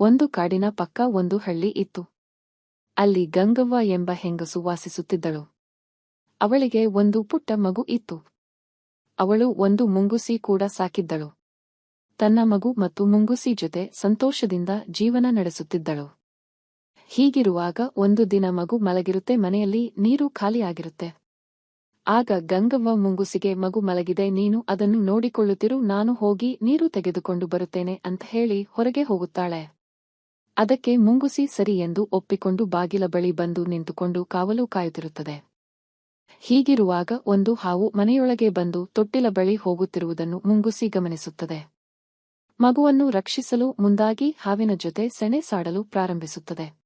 ಒಂದು ಕಾಡಿನ ಪಕ್ಕ ಒಂದು ಹಳ್ಳಿ ಇತ್ತು. ಅಲ್ಲಿ ಗಂಗವ್ವ ಎಂಬ ಹೆಂಗಸು ವಾಸಿಸುತ್ತಿದ್ದಳು. ಅವಳಿಗೆ ಒಂದು ಪುಟ್ಟ ಮಗು ಇತ್ತು. ಅವಳು ಒಂದು ಮುಂಗುಸಿ ಕೂಡ ಸಾಕಿದ್ದಳು. ತನ್ನ ಮಗು ಮತ್ತು ಮುಂಗುಸಿ ಜೊತೆ ಸಂತೋಷದಿಂದ ಜೀವನ ನಡೆಸುತ್ತಿದ್ದಳು. ಹೀಗಿರುವಾಗ ಒಂದು ದಿನ ಮಗು ಮಲಗಿರುತ್ತೆ, ಮನೆಯಲ್ಲಿ ನೀರು ಖಾಲಿಯಾಗಿರುತ್ತೆ ಆಗ ಗಂಗವ್ವ ಮುಂಗುಸಿಗೆ, ಮಗು ಮಲಗಿದೆ, ನೀನು ಅದನ್ನು ನೋಡಿಕೊಳ್ಳುತ್ತಿರು, ನಾನು ಹೋಗಿ ನೀರು ತೆಗೆದುಕೊಂಡು ಬರುತ್ತೇನೆ ಅಂತ ಹೇಳಿ ಹೊರಗೆ ಹೋಗುತ್ತಾಳೆ. ಅದಕ್ಕೆ ಮುಂಗುಸಿ ಸರಿ ಎಂದು ಒಪ್ಪಿಕೊಂಡು ಬಾಗಿಲ ಬಳಿ ಬಂದು ನಿಂತುಕೊಂಡು ಕಾವಲು ಕಾಯುತ್ತಿರುತ್ತದೆ. ಹೀಗಿರುವಾಗ ಒಂದು ಹಾವು ಮನೆಯೊಳಗೆ ಬಂದು ತೊಟ್ಟಿಲ ಬಳಿ ಹೋಗುತ್ತಿರುವುದನ್ನು ಮುಂಗುಸಿ ಗಮನಿಸುತ್ತದೆ. ಮಗುವನ್ನು ರಕ್ಷಿಸಲು ಮುಂದಾಗಿ ಹಾವಿನ ಜೊತೆ ಸೆಣೆ ಸಾಡಲು ಪ್ರಾರಂಭಿಸುತ್ತದೆ.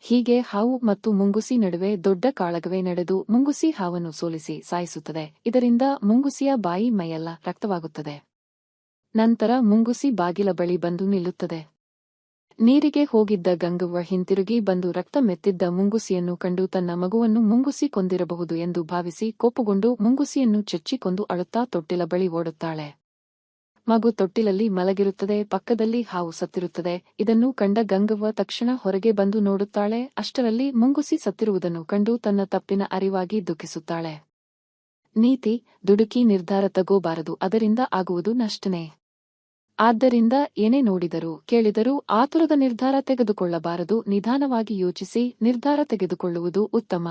ಹೀಗೆ ಹಾವು ಮತ್ತು ಮುಂಗುಸಿ ನಡುವೆ ದೊಡ್ಡ ಕಾಳಗವೇ ನಡೆದು ಮುಂಗುಸಿ ಹಾವನ್ನು ಸೋಲಿಸಿ ಸಾಯಿಸುತ್ತದೆ. ಇದರಿಂದ ಮುಂಗುಸಿಯ ಬಾಯಿ ಮೈಯೆಲ್ಲ ರಕ್ತವಾಗುತ್ತದೆ. ನಂತರ ಮುಂಗುಸಿ ಬಾಗಿಲ ಬಳಿ ಬಂದು ನಿಲ್ಲುತ್ತದೆ. ನೀರಿಗೆ ಹೋಗಿದ್ದ ಗಂಗವ್ವ ಹಿಂತಿರುಗಿ ಬಂದು ರಕ್ತ ಮೆತ್ತಿದ್ದ ಮುಂಗುಸಿಯನ್ನು ಕಂಡು ತನ್ನ ಮಗುವನ್ನು ಮುಂಗುಸಿ ಕೊಂದಿರಬಹುದು ಎಂದು ಭಾವಿಸಿ ಕೋಪಗೊಂಡು ಮುಂಗುಸಿಯನ್ನು ಚಚ್ಚಿಕೊಂಡು ಅಳುತ್ತಾ ತೊಟ್ಟಿಲ ಬಳಿ ಓಡುತ್ತಾಳೆ. ಮಗು ತೊಟ್ಟಿಲಲ್ಲಿ ಮಲಗಿರುತ್ತದೆ, ಪಕ್ಕದಲ್ಲಿ ಹಾವು ಸತ್ತಿರುತ್ತದೆ. ಇದನ್ನು ಕಂಡ ಗಂಗವ್ವ ತಕ್ಷಣ ಹೊರಗೆ ಬಂದು ನೋಡುತ್ತಾಳೆ. ಅಷ್ಟರಲ್ಲಿ ಮುಂಗುಸಿ ಸತ್ತಿರುವುದನ್ನು ಕಂಡು ತನ್ನ ತಪ್ಪಿನ ಅರಿವಾಗಿ ದುಃಖಿಸುತ್ತಾಳೆ. ನೀತಿ, ದುಡುಕಿ ನಿರ್ಧಾರ ತಗೋಬಾರದು, ಅದರಿಂದ ಆಗುವುದು ನಷ್ಟನೇ. ಆದ್ದರಿಂದ ಏನೇ ನೋಡಿದರು ಕೇಳಿದರೂ ಆತುರದ ನಿರ್ಧಾರ ತೆಗೆದುಕೊಳ್ಳಬಾರದು. ನಿಧಾನವಾಗಿ ಯೋಚಿಸಿ ನಿರ್ಧಾರ ತೆಗೆದುಕೊಳ್ಳುವುದು ಉತ್ತಮ.